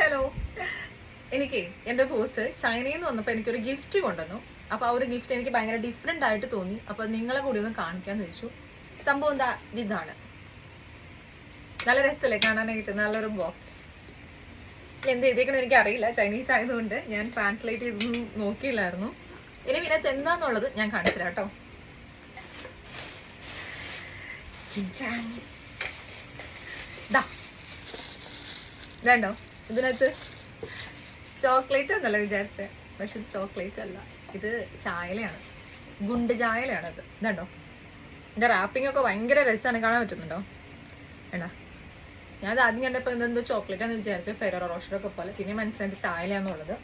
Hello എനിക്ക് എന്റെ boss ചൈനയിൽ നിന്ന് വന്നപ്പോൾ എനിക്കൊരു ഗിഫ്റ്റ് കൊണ്ടുവന്നു. അപ്പൊ ആ ഒരു ഗിഫ്റ്റ് എനിക്ക് ഭയങ്കര ഡിഫറെന്റ് ആയിട്ട് തോന്നി. അപ്പൊ നിങ്ങളെ കൂടി ഒന്ന് കാണിക്കാന്ന് വെച്ചു സംഭവം എന്താ? ഇതാണ്. നല്ല രസമല്ലേ കാണാനായിട്ട്? നല്ലൊരു ബോക്സ് എന്ത് ചെയ്തേക്കണെന്ന് എനിക്ക് അറിയില്ല ചൈനീസ് ആയതുകൊണ്ട് ഞാൻ ട്രാൻസ്ലേറ്റ് ചെയ്തൊന്നും നോക്കിയില്ലായിരുന്നു. ഇനി ഇതിനകത്ത് എന്താന്നുള്ളത് ഞാൻ കാണിച്ചു തരാം കേട്ടോ. ചിഞ്ചാങ്. ദാ. ഇതിനകത്ത് ചോക്ലേറ്റ് എന്നല്ല വിചാരിച്ചേ. പക്ഷെ ചോക്ലേറ്റ് അല്ല. ഇത് ചായലയാണ്. ഗുണ്ട് ചായലയാണ് ഇത് ഇതുണ്ടോ? ഇതിന്റെ റാപ്പിംഗ് ഒക്കെ ഭയങ്കര രസമാണ് കാണാൻ പറ്റുന്നുണ്ടോ? വേണ്ട ഞാൻ അത് ആദ്യം കണ്ടപ്പോൾ എന്തെന്തോ ചോക്ലേറ്റ് ആണെന്ന് വിചാരിച്ചു. ഫെറോ റോഷറൊക്കെ പോലെ. പിന്നെ മനസ്സിലായത് ചായലയാണെന്നുള്ളത്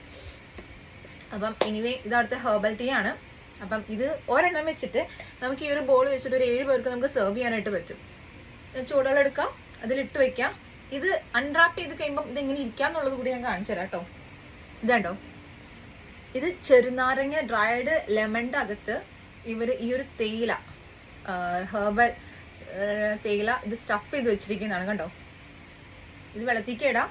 അപ്പം എനിവേ ഇത് അവിടുത്തെ ഹെർബൽ ടീ ആണ്. അപ്പം ഇത് ഒരെണ്ണം വെച്ചിട്ട് നമുക്ക് ഈ ഒരു ബോൾ വെച്ചിട്ട് ഒരു ഏഴ് പേർക്ക് നമുക്ക് സെർവ് ചെയ്യാനായിട്ട് പറ്റും. ചൂടുവെള്ളം എടുക്കാം. അതിലിട്ട് വെക്കാം. ഇത് അൺറാപ്പ് ചെയ്ത് കഴിയുമ്പോൾ ഇത് എങ്ങനെ ഇരിക്കാന്നുള്ളത് കൂടി ഞാൻ കാണിച്ചു തരാം കേട്ടോ. ഇതുണ്ടോ? ഇത് ചെറുനാരങ്ങ ഡ്രൈഡ് ലെമണിന്റെ അകത്ത് ഇവർ ഈ ഒരു തേയില ഹെർബൽ തേയില ഇത് സ്റ്റഫ് ചെയ്ത് വെച്ചിരിക്കുന്നതാണ് കണ്ടോ? ഇത് വെള്ളത്തേക്ക് ഇടാം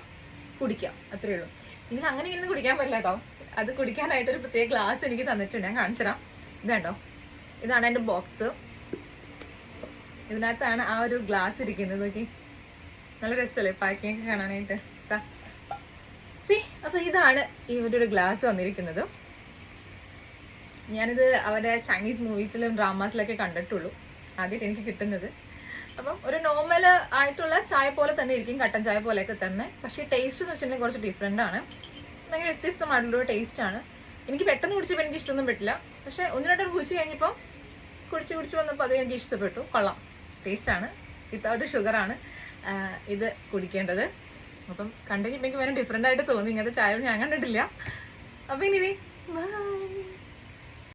കുടിക്കാം അത്രേ ഉള്ളൂ. ഇനി അങ്ങനെ ഇരുന്ന് കുടിക്കാൻ പറ്റില്ല കേട്ടോ. അത് കുടിക്കാനായിട്ട് ഒരു പ്രത്യേക ഗ്ലാസ് എനിക്ക് തന്നിട്ടുണ്ട് ഞാൻ കാണിച്ചു തരാം. ഇതുണ്ടോ? ഇതാണ് എന്റെ ബോക്സ് ഇതിനകത്താണ് ആ ഒരു ഗ്ലാസ് ഇരിക്കുന്നത് നോക്കി. നല്ല രസമല്ലേ പാക്കിംഗ് ഒക്കെ കാണാനായിട്ട്. സി. അപ്പൊ ഇതാണ് ഇവരുടെ ഒരു ഗ്ലാസ് വന്നിരിക്കുന്നത്. ഞാനിത് അവരെ ചൈനീസ് മൂവീസിലും ഡ്രാമാസിലൊക്കെ കണ്ടിട്ടുള്ളൂ. ആദ്യമായിട്ട് എനിക്ക് കിട്ടുന്നത്. അപ്പം ഒരു നോർമൽ ആയിട്ടുള്ള ചായ പോലെ തന്നെ ഇരിക്കും കട്ടൻ ചായ പോലെയൊക്കെ തന്നെ. പക്ഷേ ടേസ്റ്റ് എന്ന് വെച്ചിട്ടുണ്ടെങ്കിൽ കുറച്ച് ഡിഫറെന്റ് ആണ്. ഭയങ്കര വ്യത്യസ്തമായിട്ടുള്ളൊരു ആണ്. എനിക്ക് പെട്ടെന്ന് കുടിച്ചപ്പോൾ എനിക്ക് ഇഷ്ടമൊന്നും പറ്റില്ല. പക്ഷേ ഒന്ന് രണ്ടു കുടിച്ച് കഴിഞ്ഞപ്പോൾ കുടിച്ച് കുടിച്ച് വന്നപ്പോൾ അത് എനിക്ക് ഇഷ്ടപ്പെട്ടു. കൊള്ളാം. ടേസ്റ്റ് ആണ്. വിത്തൗട്ട് ആഹ് ഇത് കുടിക്കേണ്ടത്. അപ്പം കണ്ടു എനിക്ക് വേറെ ഡിഫറെന്റ് ആയിട്ട് തോന്നി. ഇങ്ങനത്തെ ചായ ഞാൻ കണ്ടിട്ടില്ല. അപ്പം ഇനി ബൈ